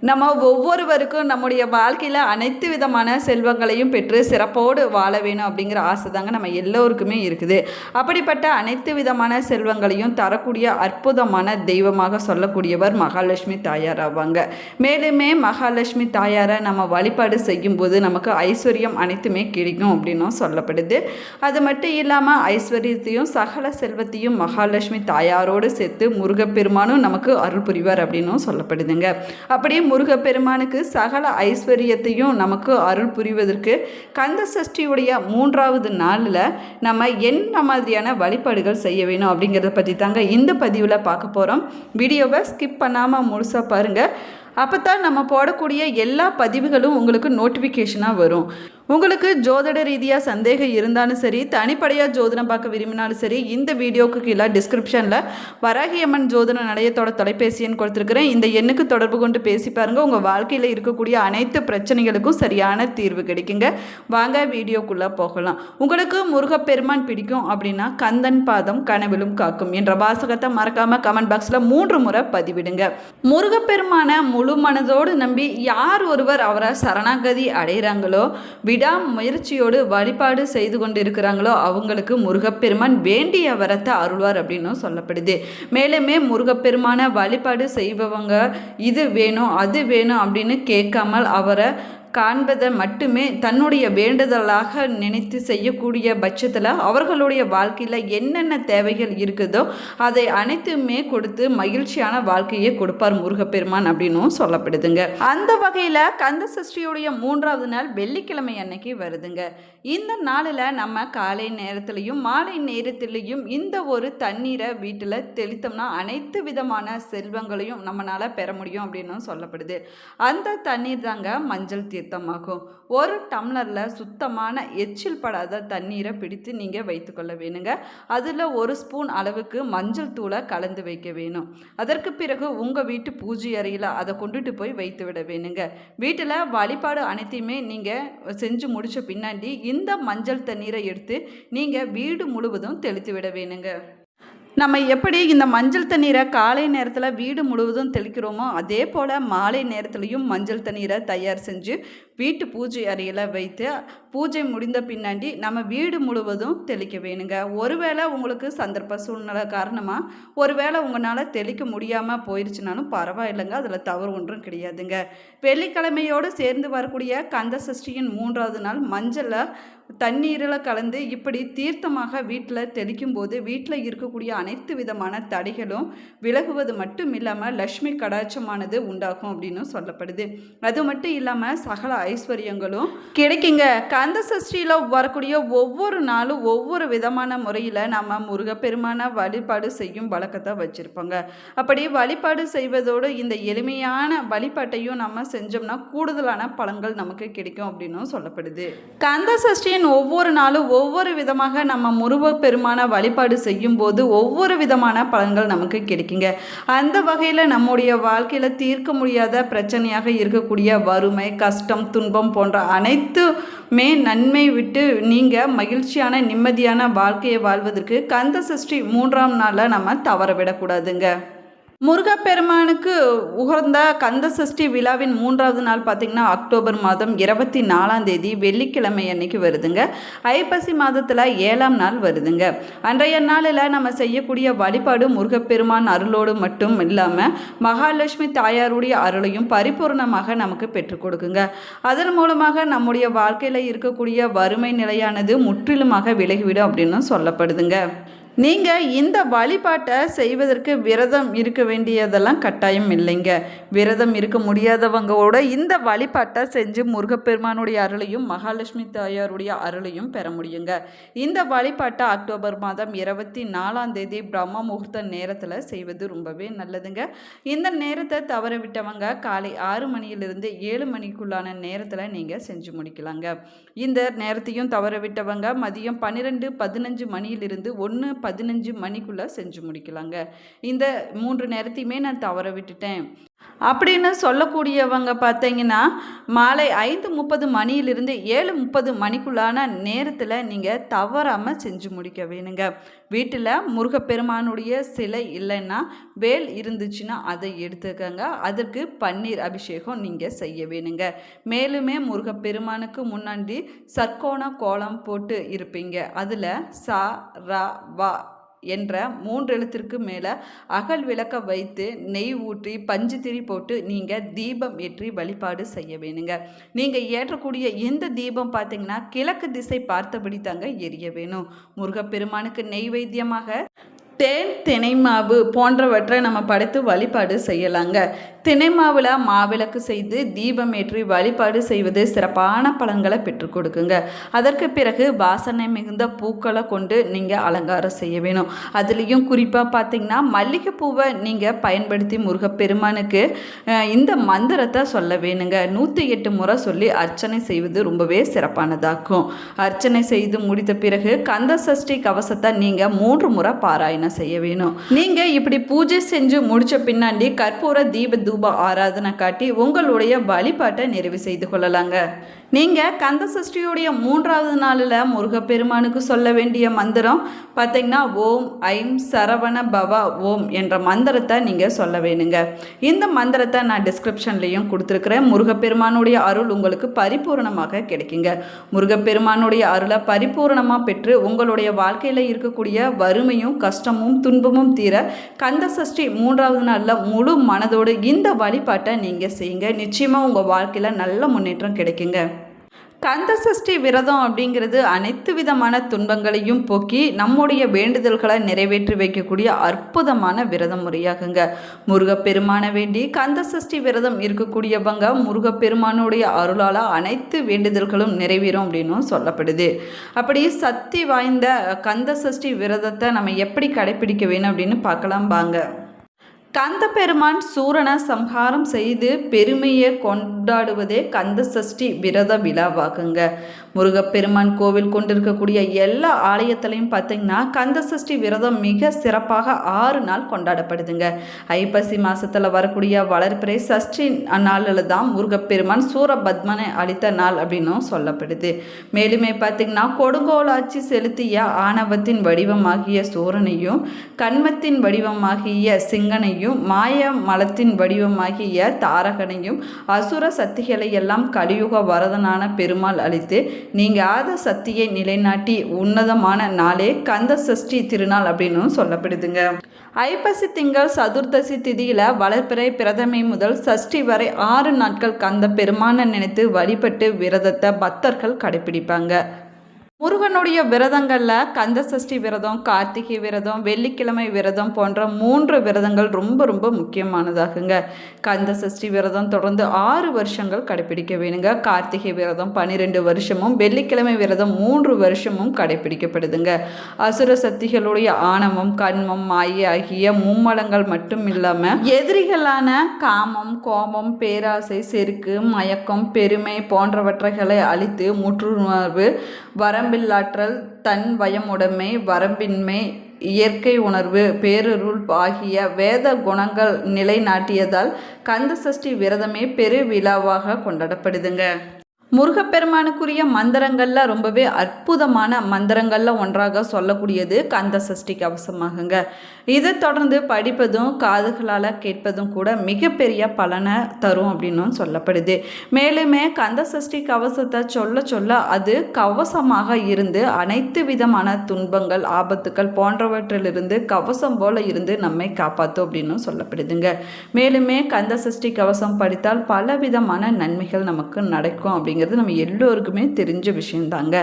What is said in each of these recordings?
நம்ம ஒவ்வொருவருக்கும் நம்முடைய வாழ்க்கையில் அனைத்து விதமான செல்வங்களையும் பெற்று சிறப்போடு வாழ வேணும் அப்படிங்கிற ஆசை தாங்க நம்ம எல்லோருக்குமே இருக்குது. அப்படிப்பட்ட அனைத்து விதமான செல்வங்களையும் தரக்கூடிய அற்புதமான தெய்வமாக சொல்லக்கூடியவர் மகாலட்சுமி தாயார் ஆவாங்க. மேலுமே மகாலட்சுமி தாயாரை நம்ம வழிபாடு செய்யும்போது நமக்கு ஐஸ்வர்யம் அனைத்துமே கிடைக்கும் அப்படின்னும் சொல்லப்படுது. அது மட்டும் இல்லாமல் ஐஸ்வர்யத்தையும் சகல செல்வத்தையும் மகாலட்சுமி தாயாரோடு சேர்த்து முருகப்பெருமானும் நமக்கு அருள் புரிவார் அப்படின்னும் சொல்லப்படுதுங்க. அப்படியே முருகப்பெருமானுக்கு சகல ஐஸ்வர்யத்தையும் நமக்கு அருள் புரிவதற்கு கந்த சஷ்டியுடைய மூன்றாவது நாளில் நம்ம என்ன மாதிரியான வழிபாடுகள் செய்ய வேணும் அப்படிங்கிறத பற்றி தாங்க இந்த பதிவில் பார்க்க போகிறோம் வீடியோவை ஸ்கிப் பண்ணாமல் முழுசாக பாருங்கள் அப்போ தான் நம்ம போடக்கூடிய எல்லா பதிவுகளும் உங்களுக்கு நோட்டிஃபிகேஷனாக வரும். உங்களுக்கு ஜோதிட ரீதியாக சந்தேகம் இருந்தாலும் சரி தனிப்படையாக ஜோதிடம் பார்க்க விரும்பினாலும் சரி இந்த வீடியோவுக்கு கீழே டிஸ்கிரிப்ஷனில் வராகியம்மன் ஜோதிட நிலையத்தோட தொலைபேசி எண் கொடுத்துருக்குறேன். இந்த எண்ணுக்கு தொடர்பு கொண்டு பேசி பாருங்கள் உங்கள் வாழ்க்கையில் இருக்கக்கூடிய அனைத்து பிரச்சனைகளுக்கும் சரியான தீர்வு கிடைக்குங்க. வாங்க வீடியோக்குள்ளே போகலாம். உங்களுக்கு முருகப்பெருமான் பிடிக்கும் அப்படின்னா கந்தன் பாதம் கனவிலும் காக்கும் என்ற வாசகத்தை மறக்காமல் கமெண்ட் பாக்ஸில் மூன்று முறை பதிவிடுங்க. முருகப்பெருமான முழு மனதோடு நம்பி யார் ஒருவர் அவரை சரணாகதி அடைகிறாங்களோ விடாமுயற்சியோடு வழிபாடு செய்து கொண்டு இருக்கிறாங்களோ அவங்களுக்கு முருகப்பெருமான் வேண்டிய வரத்தை அருள்வார் அப்படின்னும் சொல்லப்படுது. மேலுமே முருகப்பெருமான வழிபாடு செய்பவங்க இது வேணும் அது வேணும் அப்படின்னு கேட்காமல் அவரை காண்பதை மட்டுமே தன்னுடைய வேண்டுதலாக நினைத்து செய்யக்கூடிய பட்சத்தில் அவர்களுடைய வாழ்க்கையில் என்னென்ன தேவைகள் இருக்குதோ அதை அனைத்துமே கொடுத்து மகிழ்ச்சியான வாழ்க்கையை கொடுப்பார் முருகப்பெருமான் அப்படின்னும் சொல்லப்படுதுங்க. அந்த வகையில் கந்த சஷ்டியுடைய மூன்றாவது நாள் வெள்ளிக்கிழமை அன்னைக்கு வருதுங்க. இந்த நாளில் நம்ம காலை நேரத்துலையும் மாலை நேரத்திலையும் இந்த ஒரு தண்ணீரை வீட்டில் தெளித்தோம்னா அனைத்து விதமான செல்வங்களையும் நம்மளால் பெற முடியும் அப்படின்னும் சொல்லப்படுது. அந்த தண்ணீர் தாங்க மஞ்சள் சித்தமாகும். ஒரு டம்ளரில் சுத்தமான எச்சில் படாத தண்ணீரை பிடித்து நீங்கள் வைத்துக்கொள்ள வேணுங்க. அதில் ஒரு ஸ்பூன் அளவுக்கு மஞ்சள் தூளை கலந்து வைக்க வேணும். அதற்கு பிறகு உங்கள் வீட்டு பூஜை அறையில் அதை கொண்டுட்டு போய் வைத்து விட வேணுங்க. வீட்டில் வழிபாடு அனைத்தையுமே நீங்கள் செஞ்சு முடித்த பின்னாடி இந்த மஞ்சள் தண்ணீரை எடுத்து நீங்கள் வீடு முழுவதும் தெளித்து விட வேணுங்க. நம்ம எப்படி இந்த மஞ்சள் தண்ணீரை காலை நேரத்தில் வீடு முழுவதும் தெளிக்கிறோமோ அதே போல் மாலை நேரத்துலையும் மஞ்சள் தண்ணீரை தயார் செஞ்சு வீட்டு பூஜை அறையில் வைத்து பூஜை முடிந்த பின்னாடி நம்ம வீடு முழுவதும் தெளிக்க வேணுங்க. ஒருவேளை உங்களுக்கு சந்தர்ப்ப சூழ்நிலை காரணமாக ஒருவேளை உங்களால் தெளிக்க முடியாமல் போயிடுச்சுனாலும் பரவாயில்லைங்க. அதில் தவறு ஒன்றும் கிடையாதுங்க. வெள்ளிக்கிழமையோடு சேர்ந்து வரக்கூடிய கந்த சஷ்டியின் மூன்றாவது நாள் மஞ்சளை தண்ணீரில் கலந்து இப்படி தீர்த்தமாக வீட்டில் தெளிக்கும் போது வீட்டில் இருக்கக்கூடிய அனைத்து விதமான தடைகளும் விலகுவது மட்டும் இல்லாமல் லக்ஷ்மி கடாட்சமானது உண்டாகும் அப்படின்னு சொல்லப்படுது. அது மட்டும் இல்லாமல் சகல ஐஸ்வர்யங்களும் கிடைக்குங்க. கந்த சஷ்டியில் வரக்கூடிய ஒவ்வொரு நாளும் ஒவ்வொரு விதமான முறையில் நம்ம முருகப்பெருமான வழிபாடு செய்யும் வழக்கத்தை வச்சுருப்போங்க. அப்படி வழிபாடு செய்வதோடு இந்த எளிமையான வழிபாட்டையும் நம்ம செஞ்சோம்னா கூடுதலான பலன்கள் நமக்கு கிடைக்கும் அப்படின்னும் சொல்லப்படுது. கந்த சஷ்டி சூரியன் ஒவ்வொரு நாளும் ஒவ்வொரு விதமாக நம்ம முருகப்பெருமான வழிபாடு செய்யும் போது ஒவ்வொரு விதமான பலன்கள் நமக்கு கிடைக்குங்க. அந்த வகையில் நம்முடைய வாழ்க்கையில் தீர்க்க முடியாத பிரச்சனையாக இருக்கக்கூடிய வறுமை கஷ்டம் துன்பம் போன்ற அனைத்துமே நன்மை விட்டு நீங்கள் மகிழ்ச்சியான நிம்மதியான வாழ்க்கையை வாழ்வதற்கு கந்த சஷ்டி மூன்றாம் நாளில் நம்ம தவற விடக்கூடாதுங்க. முருகப்பெருமானுக்கு உகந்த கந்த சஷ்டி விழாவின் மூன்றாவது நாள் பார்த்திங்கன்னா அக்டோபர் மாதம் இருபத்தி நாலாம் தேதி வெள்ளிக்கிழமை அன்னைக்கு வருதுங்க. ஐப்பசி மாதத்தில் ஏழாம் நாள் வருதுங்க. அன்றைய நாளில் நம்ம செய்யக்கூடிய வழிபாடு முருகப்பெருமான் அருளோடு மட்டும் இல்லாமல் மகாலட்சுமி தாயாருடைய அருளையும் பரிபூர்ணமாக நமக்கு பெற்றுக் கொடுக்குங்க. அதன் மூலமாக நம்முடைய வாழ்க்கையில் இருக்கக்கூடிய வறுமை நிலையானது முற்றிலுமாக விலகிவிடும் அப்படின்னு சொல்லப்படுதுங்க. நீங்கள் இந்த வழிபாட்டை செய்வதற்கு விரதம் இருக்க வேண்டியதெல்லாம் கட்டாயம் இல்லைங்க. விரதம் இருக்க முடியாதவங்களோட இந்த வழிபாட்டை செஞ்சு முருகப்பெருமானுடைய அருளையும் மகாலட்சுமி தாயாருடைய அருளையும் பெற முடியுங்க. இந்த வழிபாட்டை அக்டோபர் மாதம் இருபத்தி நாலாம் தேதி பிரம்ம முகூர்த்த நேரத்தில் செய்வது ரொம்பவே நல்லதுங்க. இந்த நேரத்தை தவற விட்டவங்க காலை ஆறு மணியிலிருந்து ஏழு மணிக்குள்ளான நேரத்தில் நீங்கள் செஞ்சு முடிக்கலாங்க. இந்த நேரத்தையும் தவற விட்டவங்க மதியம் பன்னிரெண்டு பதினஞ்சு மணியிலிருந்து ஒன்று பதினஞ்சு மணிக்குள்ளே செஞ்சு முடிக்கலாங்க. இந்த மூன்று நேரத்தையுமே நான் தவற விட்டுட்டேன். அப்படின்னு சொல்லக்கூடியவங்க பார்த்தீங்கன்னா மாலை ஐந்து முப்பது மணியிலிருந்து ஏழு முப்பது மணிக்குள்ளான நேரத்தில் நீங்கள் தவறாமல் செஞ்சு முடிக்க வேணுங்க. வீட்டில் முருகப்பெருமானுடைய சிலை இல்லைன்னா வேல் இருந்துச்சுன்னா அதை எடுத்துக்கங்க. அதற்கு பன்னீர் அபிஷேகம் நீங்கள் செய்ய வேணுங்க. மேலுமே முருகப்பெருமானுக்கு முன்னாடி சர்க்கோண கோலம் போட்டு இருப்பீங்க. அதில் ச ர வா என்ற மூன்றெழுத்திற்கு மேலே அகல் விளக்க வைத்து நெய் ஊற்றி பஞ்சு திரி போட்டு நீங்கள் தீபம் ஏற்றி வழிபாடு செய்ய வேணுங்க. நீங்கள் ஏற்றக்கூடிய எந்த தீபம் பார்த்தீங்கன்னா கிழக்கு திசை பார்த்தபடி தாங்க எரிய வேணும். முருகப்பெருமானுக்கு நெய்வேத்தியமாக தேன் தினை மாவு போன்றவற்றை நம்ம படைத்து வழிபாடு செய்யலாங்க. தினை மாவில் மாவிளக்கு செய்து தீபம் ஏற்றி வழிபாடு செய்வது சிறப்பான பலன்களை பெற்றுக் கொடுக்குங்க. அதற்கு பிறகு வாசனை மிகுந்த பூக்களை கொண்டு நீங்கள் அலங்காரம் செய்ய வேணும். அதுலேயும் குறிப்பாக பார்த்தீங்கன்னா மல்லிகைப்பூவை நீங்கள் பயன்படுத்தி முருகப்பெருமானுக்கு இந்த மந்திரத்தை சொல்ல வேணுங்க. நூற்றி எட்டு முறை சொல்லி அர்ச்சனை செய்வது ரொம்பவே சிறப்பானதாக்கும். அர்ச்சனை செய்து முடித்த பிறகு கந்த சஷ்டி கவசத்தை நீங்கள் மூன்று முறை பாராயணம் செய்ய வேணும். நீங்கள் இப்படி பூஜை செஞ்சு முடித்த பின்னாடி கற்பூர தீப தூப ஆராதனை காட்டி உங்களுடைய வழிபாட்டை நிறைவு செய்து கொள்ளலாங்க. நீங்கள் கந்த சஷ்டியுடைய மூன்றாவது நாளில் முருகப்பெருமானுக்கு சொல்ல வேண்டிய மந்திரம் பார்த்தீங்கன்னா ஓம் ஐம் சரவண பவ ஓம் என்ற மந்திரத்தை நீங்கள் சொல்ல வேணுங்க. இந்த மந்திரத்தை நான் டிஸ்கிரிப்ஷன்லேயும் கொடுத்துருக்குறேன். முருகப்பெருமானுடைய அருள் உங்களுக்கு பரிபூரணமாக கிடைக்குங்க. முருகப்பெருமானுடைய அருளை பரிபூரணமாக பெற்று உங்களுடைய வாழ்க்கையில் இருக்கக்கூடிய வறுமையும் கஷ்டமும் துன்பமும் தீர கந்த சஷ்டி மூன்றாவது நாளில் முழு மனதோடு இந்த வழிபாட்டை நீங்கள் செய்யுங்க. நிச்சயமாக உங்கள் வாழ்க்கையில் நல்ல முன்னேற்றம் கிடைக்குங்க. கந்த சஷ்டி விரதம் அப்படிங்கிறது அனைத்து விதமான துன்பங்களையும் போக்கி நம்முடைய வேண்டுதல்களை நிறைவேற்றி வைக்கக்கூடிய அற்புதமான விரத முறையாகுங்க. முருகப்பெருமானை வேண்டி கந்த சஷ்டி விரதம் இருக்கக்கூடியவங்க முருகப்பெருமானுடைய அருளால் அனைத்து வேண்டுதல்களும் நிறைவேறும் அப்படின்னும் சொல்லப்படுது. அப்படி சக்தி வாய்ந்த கந்த சஷ்டி விரதத்தை நம்ம எப்படி கடைப்பிடிக்க வேணும் அப்படின்னு பார்க்கலாம் வாங்க. கந்த பெருமான் சூரனை சம்ஹாரம் செய்து பெருமையை கொண்டாடுவதே கந்த சஷ்டி விரத விழாவாகுங்க. முருகப்பெருமான் கோவில் கொண்டிருக்கக்கூடிய எல்லா ஆலயத்திலையும் பார்த்தீங்கன்னா கந்த சஷ்டி விரதம் மிக சிறப்பாக ஆறு நாள் கொண்டாடப்படுதுங்க. ஐப்பசி மாசத்துல வரக்கூடிய வளர்ப்பிறை சஷ்டி நாளில் தான் முருகப்பெருமான் சூரபத்மனை அளித்த நாள் அப்படின்னும் சொல்லப்படுது. மேலுமே பார்த்தீங்கன்னா கொடுங்கோலாட்சி செலுத்திய ஆணவத்தின் வடிவமாகிய சூரனையும் கண்மத்தின் வடிவமாகிய சிங்கனையும் மாய மலத்தின் வடிவமாகிய தாரகனையும் அசுர சக்திகளை எல்லாம் கலியுக வரதனான பெருமாள் அளித்து நீங்காத சக்தியை நிலைநாட்டி உன்னதமான நாளே கந்த சஷ்டி திருநாள் அப்படின்னும் சொல்லப்படுதுங்க. ஐப்பசி திங்கள் சதுர்தசி திதியில் வளர்ப்பிறை பிரதமை முதல் சஷ்டி வரை ஆறு நாட்கள் கந்த பெருமானை நினைத்து வழிபட்டு விரதத்தை பக்தர்கள் கடைபிடிப்பாங்க. முருகனுடைய விரதங்களில் கந்த சஷ்டி விரதம் கார்த்திகை விரதம் வெள்ளிக்கிழமை விரதம் போன்ற மூன்று விரதங்கள் ரொம்ப ரொம்ப முக்கியமானதாகுங்க. கந்த சஷ்டி விரதம் தொடர்ந்து ஆறு வருஷங்கள் கடைபிடிக்க வேணுங்க. கார்த்திகை விரதம் பன்னிரெண்டு வருஷமும் வெள்ளிக்கிழமை விரதம் மூன்று வருஷமும் கடைபிடிக்கப்படுதுங்க. அசுர சக்திகளுடைய ஆணவம் கண்மம் மாய ஆகிய மும்மலங்கள் மட்டும் இல்லாமல் எதிரிகளான காமம் கோபம் பேராசை செருக்கு மயக்கம் பெருமை போன்றவற்றைகளை அழித்து முற்றுணர்வு வரம்பில்லாற்றல் தன் வயமுடைமை வரம்பின்மை இயற்கை உணர்வு பேரருள் ஆகிய வேத குணங்கள் நிலைநாட்டியதால் கந்த சஷ்டி விரதமே பெரு விழாவாக கொண்டாடப்படுதுங்க. முருகப்பெருமானுக்குரிய மந்திரங்களில் ரொம்பவே அற்புதமான மந்திரங்களில் ஒன்றாக சொல்லக்கூடியது கந்த சஷ்டி கவசமாகுங்க. இதை தொடர்ந்து படிப்பதும் காதுகளால் கேட்பதும் கூட மிகப்பெரிய பலனை தரும் அப்படின்னும் சொல்லப்படுது. மேலுமே கந்த சஷ்டி கவசத்தை சொல்ல சொல்ல அது கவசமாக இருந்து அனைத்து விதமான துன்பங்கள் ஆபத்துக்கள் போன்றவற்றிலிருந்து கவசம் போல இருந்து நம்மை காப்பாற்றும் அப்படின்னும் சொல்லப்படுதுங்க. மேலுமே கந்த சஷ்டி கவசம் படித்தால் பல விதமான நன்மைகள் நமக்கு நடக்கும் அப்படிங்கிறது நம்ம எல்லோருக்குமே தெரிஞ்ச விஷயம்தாங்க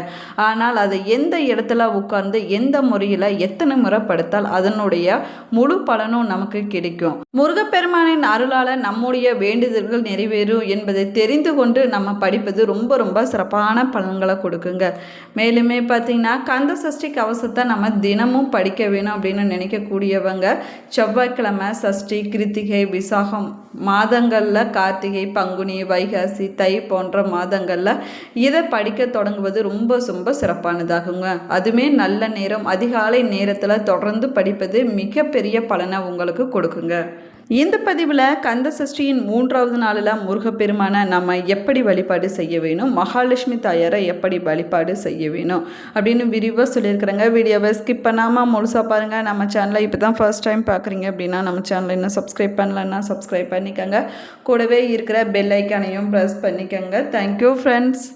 ஆனால் அதை எந்த இடத்துல உட்கார்ந்து எந்த முறையில் எத்தனை முறை படுத்தால் அதனுடைய முழு பலனும் நமக்கு கிடைக்கும். முருகப்பெருமானின் அருளால் நம்முடைய வேண்டுதல்கள் நிறைவேறும் என்பதை தெரிந்து கொண்டு நம்ம படிப்பது ரொம்ப ரொம்ப சிறப்பான பலன்களை கொடுக்குங்க. மேலுமே பார்த்தீங்கன்னா கந்த சஷ்டி கவசத்தை நம்ம தினமும் படிக்க வேணும் அப்படின்னு நினைக்கக்கூடியவங்க செவ்வாய்க்கிழமை சஷ்டி கிருத்திகை விசாகம் மாதங்களில் கார்த்திகை பங்குனி வைகாசி தை போன்ற மாதங்களில் இதை படிக்க தொடங்குவது ரொம்ப ரொம்ப சிறப்பானதாகுங்க. அதுவுமே நல்ல நேரம் அதிகாலை நேரத்தில் தொடர்ந்து படிப்பது மிகப்பெரிய பலனை உங்களுக்கு கொடுக்குங்க. இந்த பதிவில் கந்த சஷ்டியின் மூன்றாவது நாளில் முருகப்பெருமானை நம்ம எப்படி வழிபாடு செய்ய வேணும் மகாலட்சுமி தாயாரை எப்படி வழிபாடு செய்ய வேணும் அப்படின்னு விரிவாக சொல்லியிருக்கிறேங்க. வீடியோவை ஸ்கிப் பண்ணாமல் முழுசாக பாருங்கள் நம்ம சேனலை இப்போ தான் ஃபர்ஸ்ட் டைம் பார்க்குறீங்க அப்படின்னா நம்ம சேனலை இன்னும் சப்ஸ்கிரைப் பண்ணலன்னா சப்ஸ்கிரைப் பண்ணிக்கோங்க. கூடவே இருக்கிற பெல் ஐக்கானையும் ப்ரெஸ் பண்ணிக்கோங்க. Thank you friends